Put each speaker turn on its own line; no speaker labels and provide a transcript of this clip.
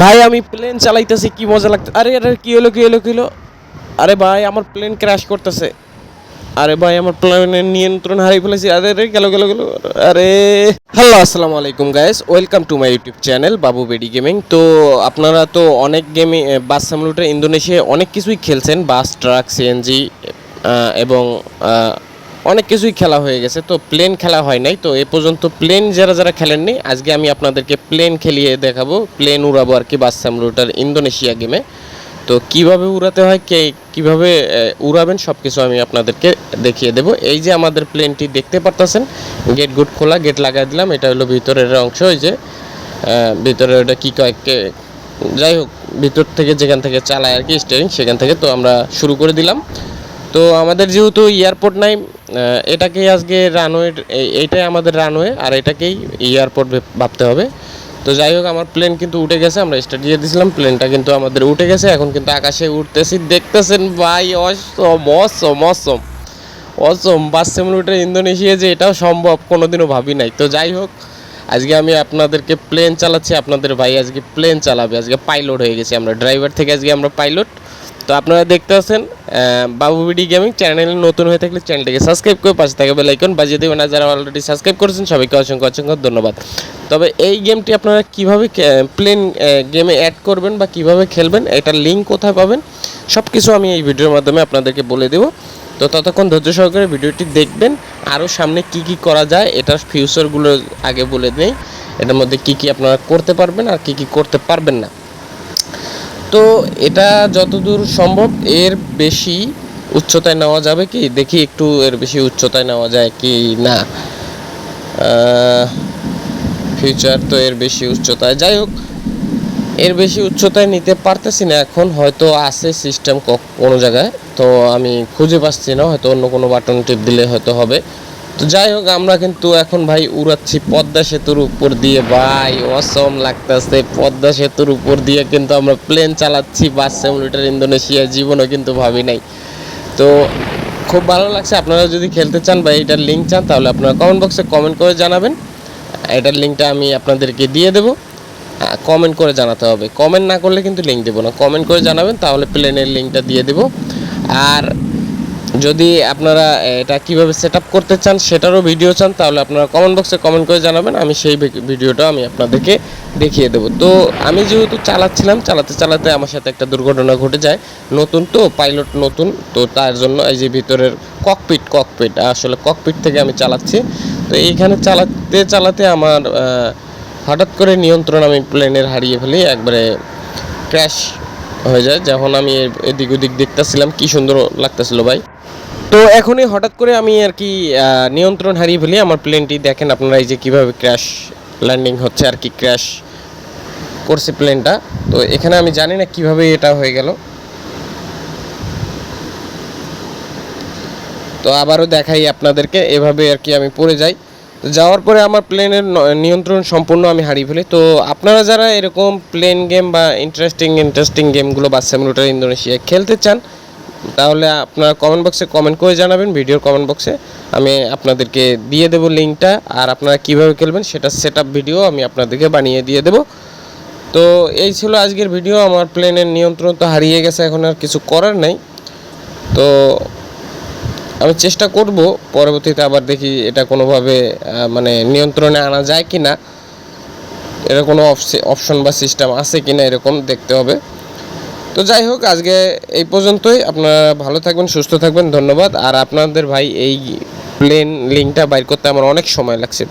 ভাই, আমি প্লেন চালাইতেছি, কি মজা লাগছে আরে আরে, কি হলো কি হলো কি হলো? আরে ভাই, আমার প্লেন ক্র্যাশ করতেছে। আরে ভাই, আমার প্লেনের নিয়ন্ত্রণ হারিয়ে ফেলেছি। আরে রে গেল গেল গেল। আরে। হ্যালো আসসালামু আলাইকুম guys welcome to my YouTube channel Babu Bedi gaming তো আপনারা তো অনেক গেমে বাস সামলুটার ইন্দোনেশিয়ায় অনেক কিছুই খেলছেন। বাস ট্রাক সিএনজি এবং অনেক কিছুই খেলা হয়ে গেছে, তো প্লেন খেলা হয় নাই। তো এ পর্যন্ত প্লেন যারা যারা খেলেননি, আজকে আমি আপনাদেরকে প্লেন খেলিয়ে দেখাবো। প্লেন উড়াবো আর কি বাস সামলুটার ইন্দোনেশিয়া গেমে তো কীভাবে উড়াতে হয়, কে কীভাবে উড়াবেন সব কিছু আমি আপনাদেরকে দেখিয়ে দেবো। এই যে আমাদের প্লেনটি দেখতে পারতেছেন গেট গুট খোলা গেট লাগাই দিলাম, এটা হলো ভিতরের অংশ, এই যে ভিতরে ওটা কী কয়, কে- যাই হোক, ভিতর থেকে যেখান থেকে চালায় আর কি স্টিয়ারিং সেখান থেকে তো আমরা শুরু করে দিলাম। তো আমাদের যেহেতু এয়ারপোর্ট নাই এটাকেই আজকে রানওয়ে এইটাই আমাদের রানওয়ে আর এটাকেই এয়ারপোর্ট ভাবতে হবে। তো যাই হোক, আমার প্লেন কিন্তু উঠে গেছে, আমরা স্টার্ট দিয়ে দিয়েছিলাম প্লেনটা কিন্তু আমাদের উঠে গেছে, এখন কিন্তু আকাশে উঠতেছি, দেখতেছেন ভাই, অসম অসম অসম। অসম বাস সিমুলেটার ইন্দোনেশিয়া যে এটাও সম্ভব, কোনোদিনও ভাবি নাই। তো যাই হোক, আজকে আমি আপনাদেরকে প্লেন চালাচ্ছি, আপনাদের ভাই আজকে প্লেন চালাবে, আজকে পাইলট হয়ে গেছি আমরা ড্রাইভার থেকে আজকে আমরা পাইলট তো আপনারা দেখতে আছেন আহ, বাবু বিডি গেমিং চ্যানেলে নতুন হয়ে থাকলে চ্যানেলটিকে সাবস্ক্রাইব করে পাশে থাকা বেল আইকন বাজিয়ে দেবেন। আর যারা অলরেডি সাবস্ক্রাইব করেছেন সবাইকে অসংখ্য অসংখ্য ধন্যবাদ। তবে এই গেমটি আপনারা কীভাবে প্লেন গেমে অ্যাড করবেন বা কীভাবে খেলবেন এটার লিঙ্ক কোথায় পাবেন সব কিছু আমি এই ভিডিওর মাধ্যমে আপনাদেরকে বলে দেবো। তো ততক্ষণ ধৈর্য সহকারে ভিডিওটি দেখবেন আরও সামনে কি কি করা যায় এটার ফিউচারগুলো আগে বলে নেই এটার মধ্যে কি কি আপনারা করতে পারবেন আর কি কি করতে পারবেন না। তো এটা যতদূর সম্ভব এর বেশি উচ্চতায় নেওয়া যাবে কি? দেখি একটু এর বেশি উচ্চতায় নেওয়া যায় কি না। ফিউচার তো এর বেশি উচ্চতায়। যাই হোক, এর বেশি উচ্চতায় নিতে পারতেছি না এখন, হয়তো আছে সিস্টেম কোনো জায়গায়। তো আমি খুঁজে পাচ্ছি না, হয়তো অন্য কোনো বাটন টিপ দিলে হয়তো হবে। তো যাই হোক, আমরা কিন্তু এখন ভাই উড়াচ্ছি পদ্মা সেতুর উপর দিয়ে। ভাই, অসম লাগতেছে। পদ্মা সেতুর উপর দিয়ে কিন্তু আমরা প্লেন চালাচ্ছি বাস সিমুলেটার ইন্দোনেশিয়া। জীবনও কিন্তু ভাবি নাই। তো খুব ভালো লাগছে। আপনারা যদি খেলতে চান বা এটার লিঙ্ক চান, তাহলে আপনারা কমেন্ট বক্সে কমেন্ট করে জানাবেন। এটার লিঙ্কটা আমি আপনাদেরকে দিয়ে দেবো। কমেন্ট করে জানাতে হবে। কমেন্ট না করলে কিন্তু লিঙ্ক দেবো না। কমেন্ট করে জানাবেন, তাহলে প্লেনের লিঙ্কটা দিয়ে দেবো। আর যদি আপনারা এটা কীভাবে সেট করতে চান সেটারও ভিডিও চান, তাহলে আপনারা কমেন্ট বক্সে কমেন্ট করে জানাবেন, আমি সেই ভিডিওটা আমি আপনাদেরকে দেখিয়ে দেবো। তো আমি যেহেতু চালাচ্ছিলাম, চালাতে চালাতে আমার সাথে একটা দুর্ঘটনা ঘটে যায়, নতুন তো পাইলট নতুন, তো তার জন্য এই যে ভিতরের ককপিট ককপিট আসলে ককপিট থেকে আমি চালাচ্ছি। তো এইখানে চালাতে চালাতে আমার হঠাৎ করে নিয়ন্ত্রণ আমি প্লেনের হারিয়ে ফেলি, একবারে ক্র্যাশ হয়ে যায়, যখন আমি এদিক ওদিক দেখতেছিলাম, কি সুন্দর লাগতেছিল ভাই। তো এখনই হঠাৎ করে আমি আর কি নিয়ন্ত্রণ হারিয়ে ফেলি আমার প্লেনটি দেখেন আপনারা এই যে কীভাবে ক্র্যাশ ল্যান্ডিং হচ্ছে আর কি ক্র্যাশ করছে প্লেনটা তো এখানে আমি জানি না কীভাবে এটা হয়ে গেল। তো আবারও দেখাই আপনাদেরকে, এভাবে আর কি আমি পড়ে যাই। যাওয়ার পরে আমার প্লেনের নিয়ন্ত্রণ সম্পূর্ণ আমি হারিয়ে ফেলি। তো আপনারা যারা এরকম প্লেন গেম বা ইন্টারেস্টিং ইন্টারেস্টিং গেমগুলো বা সেমুলেটার ইন্দোনেশিয়া খেলতে চান তাহলে আপনারা কমেন্ট বক্সে কমেন্ট করে জানাবেন ভিডিওর কমেন্ট বক্সে আমি আপনাদেরকে দিয়ে দেবো লিঙ্কটা আর আপনারা কীভাবে খেলবেন সেটা সেট ভিডিও আমি আপনাদেরকে বানিয়ে দিয়ে দেবো। তো এই ছিল আজকের ভিডিও আমার প্লেনের নিয়ন্ত্রণ তো হারিয়ে গেছে, এখন আর কিছু করার নাই। তো আমি চেষ্টা করব, পরবর্তীতে আবার দেখি এটা কোনোভাবে মানে নিয়ন্ত্রণে আনা যায় কি না এর কোনো অপশন বা সিস্টেম আছে কি না এরকম দেখতে হবে। তো যাই হোক, আজকে এই পর্যন্তই। আপনারা ভালো থাকবেন, সুস্থ থাকবেন, ধন্যবাদ। আর আপনাদের ভাই, এই প্লেন লিঙ্কটা বাইর করতে আমার অনেক সময় লাগছে।